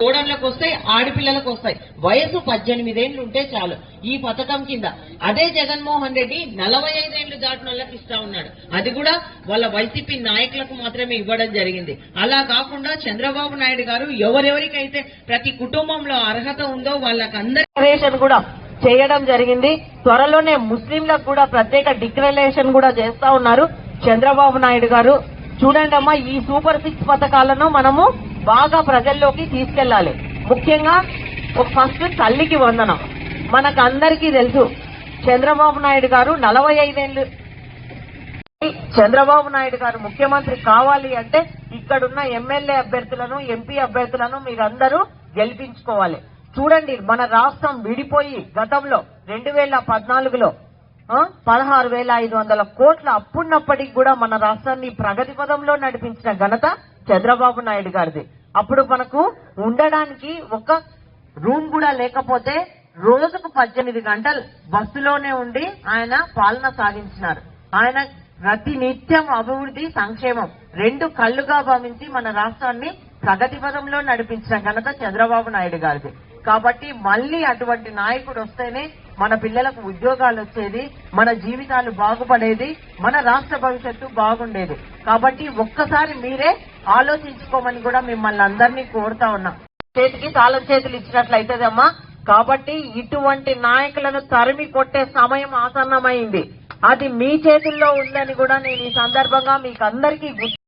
కోడళ్ళకు వస్తాయి ఆడపిల్లలకు వస్తాయి. వయసు పద్దెనిమిదేళ్ళు ఉంటే చాలు. ఈ పథకం కింద అదే జగన్మోహన్ రెడ్డి నలభై ఐదేళ్ళు దాటిన వాళ్ళకి ఇస్తా ఉన్నాడు. అది కూడా వాళ్ళ వైసీపీ నాయకులకు మాత్రమే ఇవ్వడం జరిగింది. అలా కాకుండా చంద్రబాబు నాయుడు గారు ఎవరెవరికైతే ప్రతి కుటుంబంలో అర్హత ఉందో వాళ్ళకందరూ కూడా చేయడం జరిగింది. త్వరలోనే ముస్లింలకు కూడా ప్రత్యేక డిక్లరేషన్ కూడా చేస్తా ఉన్నారు చంద్రబాబు నాయుడు గారు. చూడండి అమ్మా ఈ సూపర్ సిక్స్ పథకాలను మనము బాగా ప్రజల్లోకి తీసుకెళ్ళాలి ముఖ్యంగా ఒక ఫస్ట్ తల్లికి వందనం. మనకు అందరికీ తెలుసు చంద్రబాబు నాయుడు గారు నలభై ఐదేళ్ళు చంద్రబాబు నాయుడు గారు ముఖ్యమంత్రి కావాలి అంటే ఇక్కడున్న ఎమ్మెల్యే అభ్యర్థులను ఎంపీ అభ్యర్థులను మీరందరూ గెలిపించుకోవాలి. చూడండి మన రాష్ట్రం విడిపోయి గతంలో రెండు వేల పద్నాలుగులో పదహారు వేల ఐదు వందల కోట్ల అప్పున్నప్పటికి కూడా మన రాష్ట్రాన్ని ప్రగతి పదంలో నడిపించిన ఘనత చంద్రబాబు నాయుడు గారిది. అప్పుడు మనకు ఉండడానికి ఒక రూమ్ కూడా లేకపోతే రోజుకు పద్దెనిమిది గంటలు బస్సులోనే ఉండి ఆయన పాలన సాగించినారు. ఆయన ప్రతి నిత్యం అభివృద్ధి సంక్షేమం రెండు కళ్ళుగా భావించి మన రాష్ట్రాన్ని ప్రగతి పదంలో నడిపించిన ఘనత చంద్రబాబు నాయుడు గారిది. కాబట్టి మళ్ళీ అటువంటి నాయకుడు వస్తేనే మన పిల్లలకు ఉద్యోగాలు వచ్చేది మన జీవితాలు బాగుపడేది మన రాష్ట్ర భవిష్యత్తు బాగుండేది. కాబట్టి ఒక్కసారి మీరే ఆలోచించుకోమని కూడా మిమ్మల్ని అందరినీ కోరుతా ఉన్నా. చేతికి తాళం చేతులు ఇచ్చినట్లయితేదమ్మా కాబట్టి ఇటువంటి నాయకులను తరిమి కొట్టే సమయం ఆసన్నమైంది. అది మీ చేతుల్లో ఉందని కూడా నేను ఈ సందర్భంగా మీకు అందరికీ గుర్తు